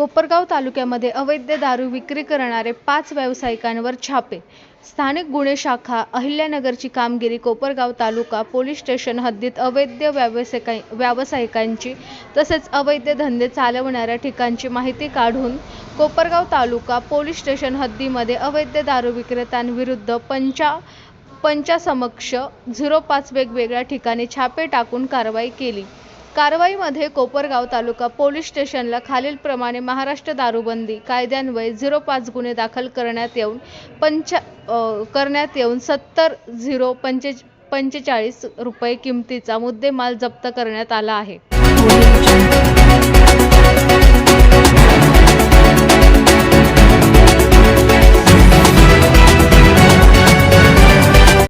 कोपरगाव तालुक्यामध्ये अवैध दारू विक्री करणारे पाच व्यावसायिकांवर छापे. स्थानिक गुन्हे शाखा अहिल्यानगरची कामगिरी कोपरगाव तालुका पोलीस स्टेशन हद्दीत अवैध व्यावसायिका व्यावसायिकांची तसेच अवैध धंदे चालवणाऱ्या ठिकाणची माहिती काढून कोपरगाव तालुका पोलीस स्टेशन हद्दीमध्ये अवैध दारू विक्रेत्यांविरुद्ध पंचा पंचासमक्ष झिरो पाच वेगवेगळ्या ठिकाणी छापे टाकून कारवाई केली. कारवाईमध्ये कोपरगाव तालुका पोलीस स्टेशनला खालीलप्रमाणे महाराष्ट्र दारूबंदी कायद्यान्वये झिरो पाच गुन्हे दाखल करण्यात येऊन पंचा करण्यात येऊन सत्तर झिरो पंचे पंचेचाळीस रुपये किमतीचा मुद्देमाल जप्त करण्यात आला आहे.